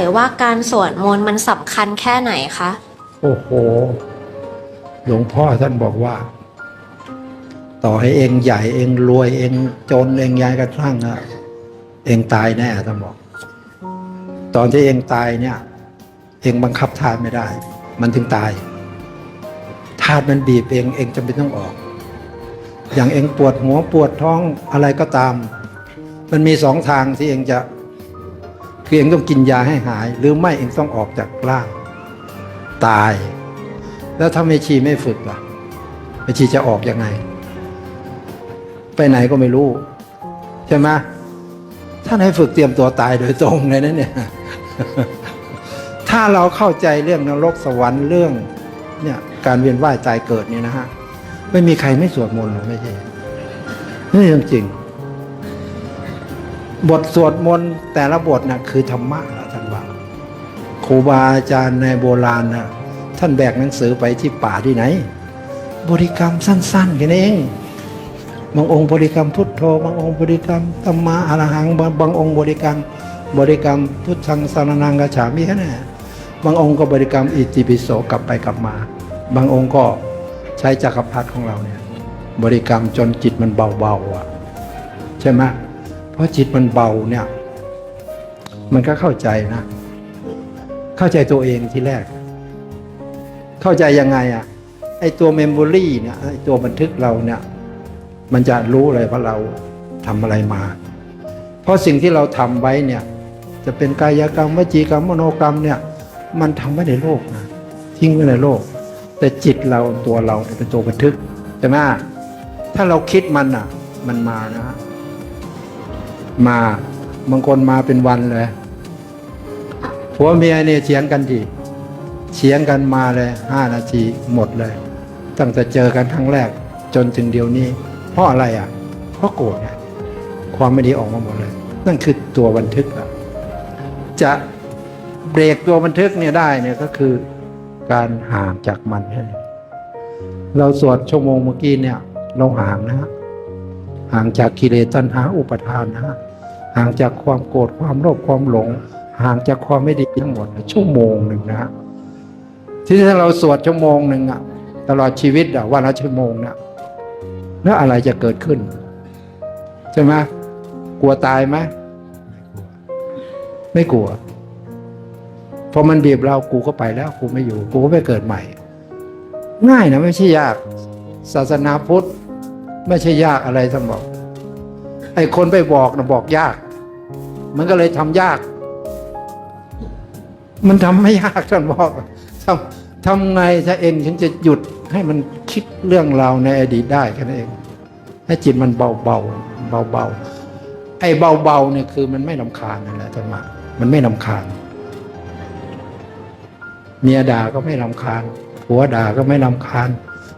หรือว่าการสวดมนต์มันสำคัญแค่ไหนคะ โอ้โห หลวงพ่อท่านบอกว่า ต่อให้เองใหญ่เองรวยเองจนเองยายกระทั่งอะเองตายแน่ท่านบอก ตอนที่เองตายเนี่ย เองบังคับธาตุไม่ได้ มันถึงตายธาตุมันบีบเองเองจำเป็นต้องออก อย่างเองปวดหัวปวดท้องอะไรก็ตาม มันมีสองทางที่เองจะ คือเองต้องกินยาให้หาย หรือไม่เองต้องออกจากร่าง ตาย แล้วถ้าไม่ชีไม่ฝึกล่ะไม่ชีจะออกยังไง ไปไหนก็ไม่รู้ ใช่ไหมท่านให้ฝึกเตรียมตัวตายโดยตรงเลยนะเนี่ย ถ้าเราเข้าใจเรื่องนรกสวรรค์เรื่อง เนี่ยการเวียนว่ายตายเกิดเนี่ยนะฮะ ไม่มีใครไม่สวดมนต์หรอกไม่ใช่นี่เรื่องจริง บทสวดมนต์แต่ละบทนะคือธรรมะนะท่านว่าครูบาอาจารย์ในโบราณนะท่านแบกหนังสือไปที่ป่าที่ไหน บริกรรมสั้นๆแค่นั้นเองบางองค์บริกรรมพุทโธบางองค์บริกรรมธรรมะอรหังบางบางองค์บริกรรม บริกรรมพุทธังสารนังกระฉามิแค่นั้นบางองค์ก็บริกรรมอิติปิโสกลับไปกลับมา บางองค์ก็ใช้จักรพรรดิของเราเนี่ยบริกรรมจนจิตมันเบาๆอะใช่ไหม เพราะจิตมันเบาเนี่ย มันก็เข้าใจนะ เข้าใจตัวเองที่แรก เข้าใจยังไงอะไอตัวเมมโมรี่เนี่ยไอตัวบันทึกเราเนี่ย มันจะรู้เลยว่าเราทำอะไรมา เพราะสิ่งที่เราทำไว้เนี่ย จะเป็นกายกรรมวจีกรรมมโนกรรมเนี่ย มันทำไว้ในโลกนะทิ้งไว้ในโลก แต่จิตเราตัวเราเป็นตัวบันทึกใช่ไหมถ้าเราคิดมันอะ มันมานะ มา บางคนมาเป็นวันเลยผัวเมียเนี่ยเฉียงกันทีเฉียงกันมาเลยห้านาทีหมดเลย ตั้งแต่เจอกันครั้งแรกจนถึงเดี๋ยวนี้ เพราะอะไรอะ เพราะโกรธความไม่ดีออกมาหมดเลย นั่นคือตัวบันทึกอะจะเบรกตัวบันทึกเนี่ยได้เนี่ยก็คือการห่างจากมันแค่นั้เราสวดชั่วโมงเมื่อกี้เนี่ย เราห่างนะฮะห่างจากกิเลสตัณหาอุปทานนะฮะ ห่างจากความโกรธความโลภความหลง ห่างจากความไม่ดีทั้งหมดชั่วโมงหนึ่งนะ ที่ถ้าเราสวดชั่วโมงหนึ่งอะตลอดชีวิตอะวันละชั่วโมงเนี่ยแล้วอะไรจะเกิดขึ้น ใช่ไหมกลัวตายไหมไม่กลัวพอมันบีบเรากูก็ไปแล้ว กูไม่อยู่ กูก็ไปเกิดใหม่ ง่ายนะไม่ใช่ยาก ศาสนาพุทธ ไม่ใช่ยากอะไรท่านบอกไอ้คนไปบอกนะบอกยาก มันก็เลยทำยาก มันทำไม่ยากท่านบอกทำทำไงถ้าเองฉันจะหยุดให้มันคิดเรื่องราวในอดีตได้แค่นั้นเอง ให้จิตมันเบาเบาเบาเบาๆไอ้เบาเบาๆเนี่ยคือมันไม่ลำคาญนั่นแหละธรรมะมันไม่ลำคาญเมียด่าก็ไม่ลำคาญผัวด่าก็ไม่ลำคาญ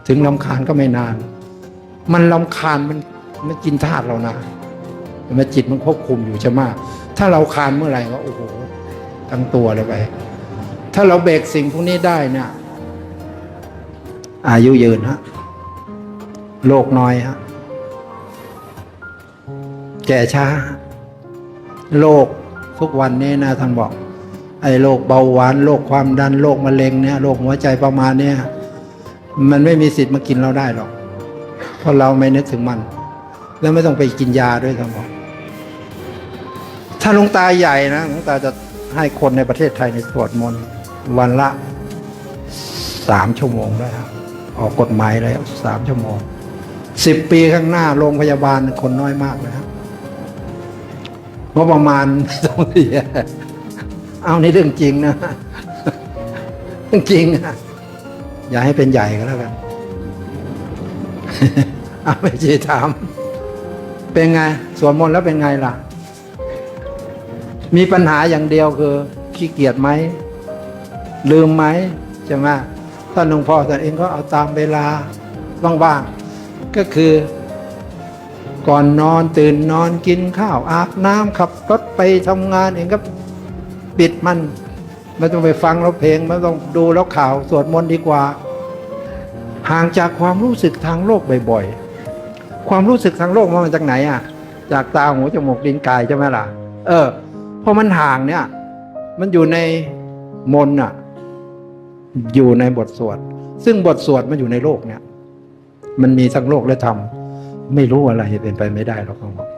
ถึงลำคาญก็ไม่นาน มันลำคาญมันมันกินธาตุเรานะ มันจิตมันควบคุมอยู่ใช่ไหมถ้าเราคานเมื่อไหร่ก็โอ้โหทั้งตัวเลยไป ถ้าเราเบรกสิ่งพวกนี้ได้เนี่ย อายุยืนฮะโรคน้อยฮะแก่ช้า โรคทุกวันนี้นะท่านบอก ไอ้โรคเบาหวานโรคความดันโรคมะเร็งเนี่ยโรคหัวใจประมาณเนี้ยมันไม่มีสิทธิ์มากินเราได้หรอก เพราะเราไม่นึกถึงมัน แล้วไม่ต้องไปกินยาด้วยท่านบอก ถ้าหลวงตาใหญ่นะหลวงตาจะให้คนในประเทศไทยในสวดมนต์วันละสามชั่วโมงได้ครับออกกฎหมายแล้วสามชั่วโมงสิบปีข้างหน้าโรงพยาบาลคนน้อยมากนะครับงบประมาณต้องเสียเอาในเรื่องจริงนะเรื่องจริงอะอย่าให้เป็นใหญ่ก็แล้วกันเอาไปจีถาม เป็นไงสวดมนต์แล้วเป็นไงล่ะ มีปัญหาอย่างเดียวคือขี้เกียจไหม ลืมไหมใช่ไหมท่านหลวงพ่อท่านเองก็เอาตามเวลาบ้างๆก็คือ ก่อนนอนตื่นนอนกินข้าวอาบน้ำขับรถไปทำงานเองก็ปิดมันไม่ต้องไปฟังแล้วเพลงไม่ต้องดูแล้วข่าวสวดมนต์ดีกว่า ห่างจากความรู้สึกทางโลกบ่อยๆ ความรู้สึกทางโลกมันมาจากไหนอะ จากตาหูจมูกลิ้นกายใช่ไหมล่ะ เออ พอมันห่างเนี่ย มันอยู่ในมนต์น่ะอยู่ในบทสวด ซึ่งบทสวดมันอยู่ในโลกเนี่ย มันมีทั้งโลกและธรรม ไม่รู้อะไรเป็นไปไม่ได้หรอกเขาบอก